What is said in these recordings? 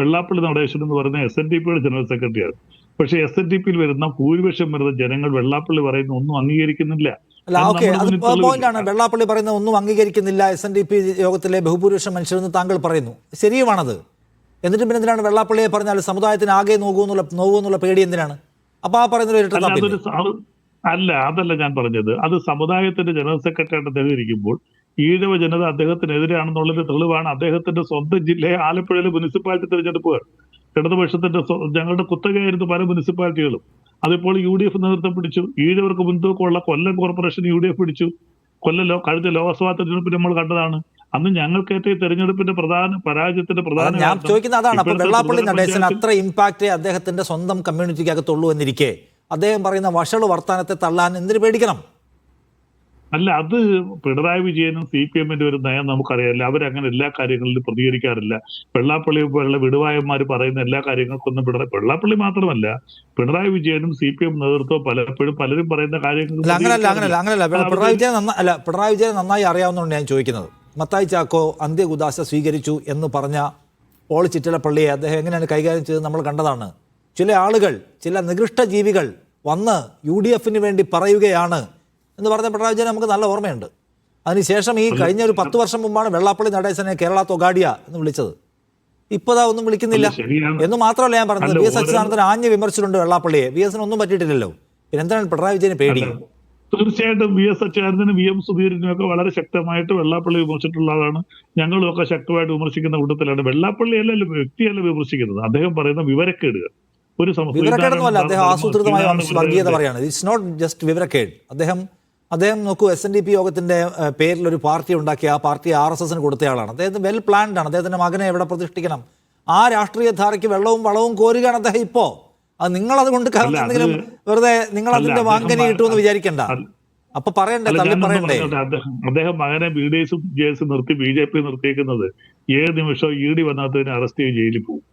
വെള്ളാപ്പള്ളി നടേശൻ എന്ന് പറയുന്ന S N D പിയുടെ ജനറൽ സെക്രട്ടറിയാണ് പക്ഷേ എസ് എൻ ഡി പിയിൽ വരുന്ന ഭൂരിപക്ഷം വരുന്ന ജനങ്ങൾ വെള്ളാപ്പള്ളി പറയുന്ന ഒന്നും അംഗീകരിക്കുന്നില്ല. അല്ല അത് ഓക്കെ അത് പോയിന്റാണ് വെള്ളാപ്പള്ളി പറയുന്ന ഒന്നും അംഗീകരിക്കുന്നില്ല എസ് എൻ ഡി പി യോഗത്തിലെ ബഹുഭൂരിപക്ഷം മനുഷ്യരെന്ന് താങ്കൾ പറയുന്നു. ശരിയുമാണത്. എന്നിട്ടും പിന്നെ എന്തിനാണ് വെള്ളാപ്പള്ളിയെ പറഞ്ഞാൽ സമുദായത്തിന് ആകെ നോക്കൂന്നുള്ള നോക്കൂന്നുള്ള പേടി എന്തിനാണ്? അപ്പൊ ആ പറയുന്ന അല്ല അതല്ല ഞാൻ പറഞ്ഞത്. അത് സമുദായത്തിന്റെ ജനറൽ സെക്രട്ടറിയായിട്ട് തെളിവിരിക്കുമ്പോൾ ഇരിക്കുമ്പോൾ ഈഴവ ജനത അദ്ദേഹത്തിനെതിരാണെന്നുള്ളൊരു തെളിവാണ്. അദ്ദേഹത്തിന്റെ സ്വന്തം ജില്ലയെ ആലപ്പുഴയിലെ മുനിസിപ്പാലിറ്റി തെരഞ്ഞെടുപ്പുകൾ ഇടതുപക്ഷത്തിന്റെ ഞങ്ങളുടെ കുത്തകയായിരുന്നു പല മുനിസിപ്പാലിറ്റികളും. അതിപ്പോൾ യു ഡി എഫ് നേതൃത്വം പിടിച്ചു. ഈഴവർക്ക് മുൻതൂക്കമുള്ള Kollam corporation U D F പിടിച്ചു. കൊല്ലം ലോ- കഴിഞ്ഞ ലോക്സഭാ തെരഞ്ഞെടുപ്പിൽ നമ്മൾ കണ്ടതാണ്. അന്ന് ഞങ്ങൾക്കേറ്റ ഈ തെരഞ്ഞെടുപ്പിന്റെ പ്രധാന പരാജയത്തിന്റെ പ്രധാന ഞാൻ ചോദിക്കുന്നത് അതാണ്. അപ്പൊ വെള്ളാപ്പള്ളി നടേശൻ അത്ര ഇമ്പാക്റ്റ് അദ്ദേഹത്തിന്റെ സ്വന്തം കമ്മ്യൂണിറ്റിക്കകത്തുള്ളൂ എന്നിരിക്കെ. അദ്ദേഹം പറയുന്ന വഷൾ വർത്താനത്തെ തള്ളാൻ എന്തിനു പേടിക്കണം? അല്ല അത് പിണറായി വിജയനും സി പി എമ്മിന്റെ ഒരു നയം നമുക്കറിയാമല്ലോ അവരങ്ങനെ എല്ലാ കാര്യങ്ങളിലും പ്രതികരിക്കാറില്ല. വെള്ളാപ്പള്ളി പോലുള്ള വിടുവായന്മാർ പറയുന്ന എല്ലാ കാര്യങ്ങൾക്കൊന്നും പിണറായി വെള്ളാപ്പള്ളി മാത്രമല്ല പിണറായി വിജയനും സി പി എം നേതൃത്വം പലപ്പോഴും പലരും പറയുന്ന കാര്യങ്ങൾ അങ്ങനല്ല അങ്ങനല്ല അങ്ങനല്ല. പിണറായി വിജയൻ അല്ല പിണറായി വിജയൻ നന്നായി അറിയാവുന്നതുകൊണ്ട് ഞാൻ ചോദിക്കുന്നത്. മത്തായി ചാക്കോ അന്ത്യകുദാശ സ്വീകരിച്ചു എന്ന് പറഞ്ഞ പോൾ ചിറ്റലപ്പള്ളിയെ അദ്ദേഹം എങ്ങനെയാണ് കൈകാര്യം ചെയ്തത് നമ്മൾ കണ്ടതാണ്. ചില ആളുകൾ ചില നികൃഷ്ട ജീവികൾ വന്ന് യു ഡി എഫിന് വേണ്ടി പറയുകയാണ്. എന്ന് പറഞ്ഞ പിണറായി വിജയൻ നമുക്ക് നല്ല ഓർമ്മയുണ്ട്. അതിനുശേഷം ഈ കഴിഞ്ഞ ഒരു പത്ത് വർഷം മുമ്പാണ് വെള്ളാപ്പള്ളി നടേശനെ കേരള തൊഗാഡിയ എന്ന് വിളിച്ചത്. ഇപ്പതാ ഒന്നും വിളിക്കുന്നില്ല. എന്ന് മാത്രമല്ല ഞാൻ പറഞ്ഞത് വി എസ് അച്യുതാനന്ദൻ ആഞ്ഞ് വിമർശിച്ചിട്ടുണ്ട് വെള്ളാപ്പള്ളിയെ. വി എസിന് ഒന്നും പറ്റിയിട്ടില്ലല്ലോ. പിന്നെ എന്താണ് പിണറായി വിജയന് പേടി? തീർച്ചയായിട്ടും വി എസ് അച്യുതാനന്ദനും വി എം സുധീരനും ഒക്കെ വളരെ ശക്തമായിട്ട് വെള്ളാപ്പള്ളി വിമർശിച്ചിട്ടുള്ള ആളാണ് ഞങ്ങളും ഒക്കെ ശക്തമായിട്ട് വിമർശിക്കുന്ന കൂട്ടത്തിലാണ്. വെള്ളാപ്പള്ളി അല്ലല്ലോ വ്യക്തിയല്ല വിമർശിക്കുന്നത്. അദ്ദേഹം പറയുന്ന വിവരക്കേടുകൾ ഒരു വിവരക്കേടൊന്നുമല്ല അദ്ദേഹം ആസൂത്രിതമായ വർഗീയത പറയാണ്. ഇറ്റ്സ് നോട്ട് ജസ്റ്റ് വിവരക്കേട്. അദ്ദേഹം അദ്ദേഹം നോക്കൂ എസ് എൻ ഡി പി യോഗത്തിന്റെ പേരിൽ ഒരു പാർട്ടി ഉണ്ടാക്കി ആ പാർട്ടി ആർ എസ് എസിന് കൊടുത്തയാളാണ് അദ്ദേഹത്തിന് വെൽ പ്ലാൻഡ് ആണ്. അദ്ദേഹത്തിന്റെ മകനെ എവിടെ പ്രതിഷ്ഠിക്കണം? ആ രാഷ്ട്രീയ ധാരയ്ക്ക് വെള്ളവും വളവും കോരുകയാണ് അദ്ദേഹം ഇപ്പോ. അത് നിങ്ങൾ അതുകൊണ്ട് കാരണം എന്തെങ്കിലും വെറുതെ നിങ്ങൾ അതിന്റെ വാങ്ങനെ വാങ്കനി കിട്ടുമെന്ന് വിചാരിക്കണ്ട. അപ്പൊ പറയണ്ടേ തള്ളി പറയണ്ടേ? അദ്ദേഹം അദ്ദേഹം മകനെ ബി ഡി എസും ജെ എസും നിർത്തി ബി ജെ പി നിർത്തിയേക്കുന്നത് ഏത് നിമിഷവും ഇ ഡി വന്നാത്തതിനെ അറസ്റ്റ് ചെയ്ത് ജയിലിൽ പോകും.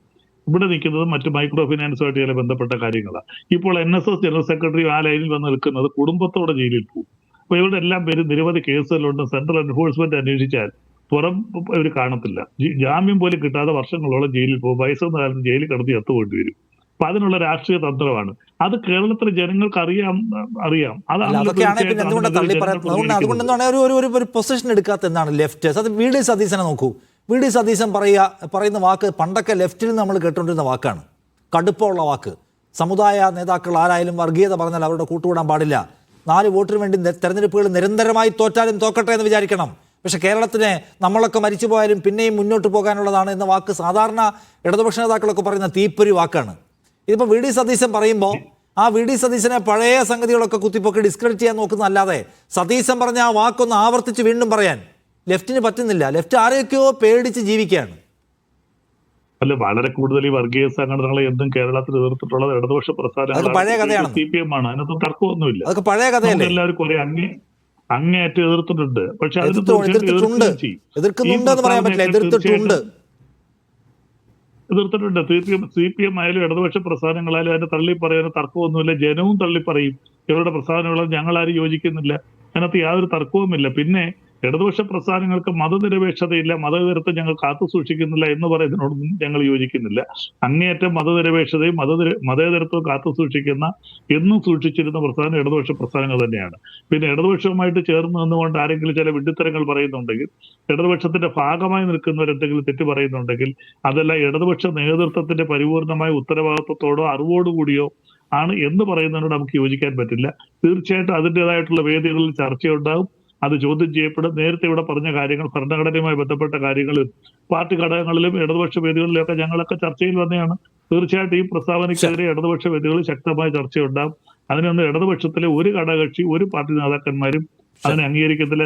ഇവിടെ നിൽക്കുന്നത് മറ്റ് മൈക്രോ ഫിനാൻസുമായിട്ട് ചില ബന്ധപ്പെട്ട കാര്യങ്ങളാണ് ഇപ്പോൾ N S S general secretary ആ ലൈനിൽ വന്ന് നിൽക്കുന്നത് കുടുംബത്തോടെ ജയിലിൽ പോകും. അപ്പൊ ഇവരുടെ എല്ലാം പേര് നിരവധി കേസുകളുണ്ട്. സെൻട്രൽ എൻഫോഴ്സ്മെന്റ് അന്വേഷിച്ചാൽ പുറം ഇവർ കാണത്തില്ല. ജാമ്യം പോലും കിട്ടാതെ വർഷങ്ങളോളം ജയിലിൽ പോകും. വയസ്സെന്ന കാലത്ത് ജയിലിൽ കിടന്ന് ചത്തുപോയിട്ട് വരും. അപ്പൊ അതിനുള്ള രാഷ്ട്രീയ തന്ത്രമാണ്. അത് കേരളത്തിലെ ജനങ്ങൾക്ക് അറിയാം അറിയാം അതാണ് ഒരു പൊസിഷൻ എടുക്കാത്ത എന്താണ് ലെഫ്റ്റ് അത് വി ഡി സതീശനെ നോക്കൂ. വി ഡി സതീശൻ പറയുക പറയുന്ന വാക്ക് പണ്ടൊക്കെ ലെഫ്റ്റിൽ നമ്മൾ കേട്ടുകൊണ്ടിരുന്ന വാക്കാണ്. കടുപ്പമുള്ള വാക്ക്. സമുദായ നേതാക്കൾ ആരായാലും വർഗീയത പറഞ്ഞാൽ അവരുടെ കൂട്ടുകൂടാൻ പാടില്ല. നാല് വോട്ടിന് വേണ്ടി തെരഞ്ഞെടുപ്പുകൾ നിരന്തരമായി തോറ്റാലും തോക്കട്ടെ എന്ന് വിചാരിക്കണം. പക്ഷേ കേരളത്തിന് നമ്മളൊക്കെ മരിച്ചു പോയാലും പിന്നെയും മുന്നോട്ട് പോകാനുള്ളതാണ് എന്ന വാക്ക് സാധാരണ ഇടതുപക്ഷ നേതാക്കളൊക്കെ പറയുന്ന തീപ്പൊരി വാക്കാണ്. ഇതിപ്പോൾ വി ഡി സതീശൻ പറയുമ്പോൾ ആ വി ഡി സതീശനെ പഴയ സംഗതികളൊക്കെ കുത്തിപ്പൊക്കി ഡിസ്ക്രെഡിറ്റ് ചെയ്യാൻ നോക്കുന്നതല്ലാതെ സതീശൻ പറഞ്ഞ ആ വാക്കൊന്ന് ആവർത്തിച്ച് വീണ്ടും പറയാൻ ലെഫ്റ്റിന് പറ്റുന്നില്ല. ലെഫ്റ്റ് ആരെയൊക്കെയോ പേടിച്ച് ജീവിക്കുകയാണ്. അല്ല വളരെ കൂടുതൽ ഈ വർഗീയ സംഘടനകളെ എന്തും കേരളത്തിൽ എതിർത്തിട്ടുള്ളത് ഇടതുപക്ഷ പ്രസ്ഥാനങ്ങളാണ്. സി പി എം ആണ് അതിനൊന്നും തർക്കമൊന്നുമില്ല. പഴയ കഥയല്ലേ? കുറെ അങ്ങേ അങ്ങേയറ്റം എതിർത്തിട്ടുണ്ട്. പക്ഷെ എതിർത്തിട്ടുണ്ട്. എതിർത്തിട്ടുണ്ട് എതിർത്തിട്ടുണ്ട് C P M C P M ആയാലും ഇടതുപക്ഷ പ്രസ്ഥാനങ്ങളായാലും അതിന്റെ തള്ളി പറയാനും തർക്കമൊന്നുമില്ല. ജനവും തള്ളി പറയും ഇവരുടെ പ്രസ്ഥാനങ്ങളും ഞങ്ങളാരും യോജിക്കുന്നില്ല. അതിനകത്ത് യാതൊരു തർക്കവുമില്ല. പിന്നെ ഇടതുപക്ഷ പ്രസ്ഥാനങ്ങൾക്ക് മതനിരപേക്ഷതയില്ല മതനിരത്തെ ഞങ്ങൾ കാത്തു സൂക്ഷിക്കുന്നില്ല എന്ന് പറയുന്നതിനോടൊന്നും ഞങ്ങൾ യോജിക്കുന്നില്ല. അങ്ങേയറ്റം മതനിരപേക്ഷതയും മത മതേതരത്വവും കാത്തു സൂക്ഷിക്കുന്ന എന്നും സൂക്ഷിച്ചിരുന്ന പ്രസ്ഥാനം ഇടതുപക്ഷ പ്രസ്ഥാനങ്ങൾ തന്നെയാണ്. പിന്നെ ഇടതുപക്ഷവുമായിട്ട് ചേർന്ന് നിന്നുകൊണ്ട് ആരെങ്കിലും ചില വിഡ്ഢിത്തരങ്ങൾ പറയുന്നുണ്ടെങ്കിൽ ഇടതുപക്ഷത്തിന്റെ ഭാഗമായി നിൽക്കുന്നവരെന്തെങ്കിലും തെറ്റ് പറയുന്നുണ്ടെങ്കിൽ അതെല്ലാം ഇടതുപക്ഷ നേതൃത്വത്തിന്റെ പരിപൂർണമായ ഉത്തരവാദിത്വത്തോടോ അറിവോടുകൂടിയോ ആണ് എന്ന് പറയുന്നതിനോട് നമുക്ക് യോജിക്കാൻ പറ്റില്ല. തീർച്ചയായിട്ടും അതിന്റെതായിട്ടുള്ള വേദികളിൽ ചർച്ചയുണ്ടാകും. അത് ചോദ്യം ചെയ്യപ്പെടും. നേരത്തെ ഇവിടെ പറഞ്ഞ കാര്യങ്ങൾ ഭരണഘടനയുമായി ബന്ധപ്പെട്ട കാര്യങ്ങളും പാർട്ടി ഘടകങ്ങളിലും ഇടതുപക്ഷ വേദികളിലൊക്കെ ഞങ്ങളൊക്കെ ചർച്ചയിൽ വന്നെയാണ് തീർച്ചയായിട്ടും ഈ പ്രസ്താവനയ്ക്കെതിരെ ഇടതുപക്ഷ വേദികളിൽ ശക്തമായ ചർച്ചയുണ്ടാകും അതിനൊന്ന് ഇടതുപക്ഷത്തിലെ ഒരു ഘടകക്ഷി ഒരു പാർട്ടി നേതാക്കന്മാരും അതിനെ അംഗീകരിക്കത്തില്ല.